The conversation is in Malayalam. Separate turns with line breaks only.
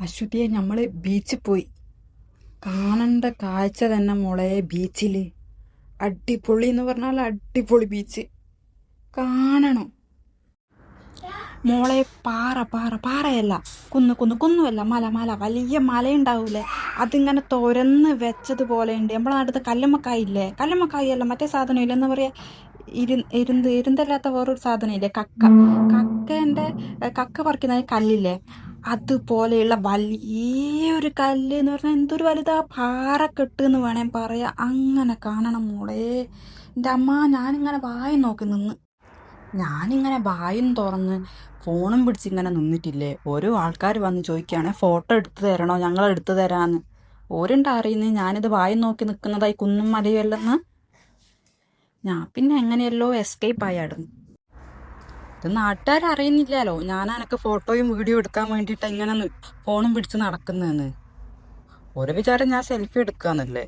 അശ്വതിയെ നമ്മൾ ബീച്ചിൽ പോയി. കാണേണ്ട കാഴ്ച തന്നെ മോളെ ബീച്ചിൽ അടിപൊളി എന്ന് പറഞ്ഞാൽ അടിപൊളി ബീച്ച് കാണണം. മോളെ പാറ പാറ പാറയല്ല. കുന്നു കുന്നു കുന്നുമല്ല മല മല. വലിയ മലയുണ്ടാവൂലേ? അതിങ്ങനെ തുരന്ന് വെച്ചതുപോലെ ഉണ്ട്. നമ്മളെ നാട്ടിലത്തെ കല്ലുമ്മക്കായില്ലേ? കല്ലുമ്മക്കായല്ല മറ്റേ സാധനം ഇല്ല എന്ന് പറയാ? ഇരു ഇരുന്ത് ഇരുന്തല്ലാത്ത വേറൊരു സാധനം ഇല്ലേ കക്ക. കക്കേന്റെ കക്ക പറിക്കുന്ന കല്ലില്ലേ? അതുപോലെയുള്ള വലിയൊരു കല്ല് എന്ന് പറഞ്ഞാൽ എന്തൊരു വലുതാ? പാറക്കെട്ട് എന്ന് വേണേ പറയാം. അങ്ങനെ കാണണം മോളെ. എന്റെ അമ്മ ഞാനിങ്ങനെ വായി നോക്കി നിന്ന്. ഞാനിങ്ങനെ വായും തുറന്ന് ഫോണും പിടിച്ചിങ്ങനെ നിന്നിട്ടില്ലേ? ഓരോ ആൾക്കാർ വന്ന് ചോദിക്കുകയാണ് ഫോട്ടോ എടുത്തു തരണോ? ഞങ്ങൾ എടുത്തു തരാന്ന്. ഓരുണ്ട് അറിയുന്നത് ഞാനിത് വായും നോക്കി നിൽക്കുന്നതായി കുന്നും മലയല്ലെന്ന് ഞാൻ പിന്നെ എങ്ങനെയല്ലോ എസ്കേപ്പ് ആയാടുന്നു ഇത് നാട്ടുകാർ അറിയുന്നില്ലല്ലോ ഞാൻ എനക്ക് ഫോട്ടോയും വീഡിയോ എടുക്കാൻ വേണ്ടിയിട്ട് ഇങ്ങനെ ഫോണും പിടിച്ച് നടക്കുന്നതെന്ന്. ഓരോ വിചാരം ഞാൻ സെൽഫി എടുക്കാന്നല്ലേ?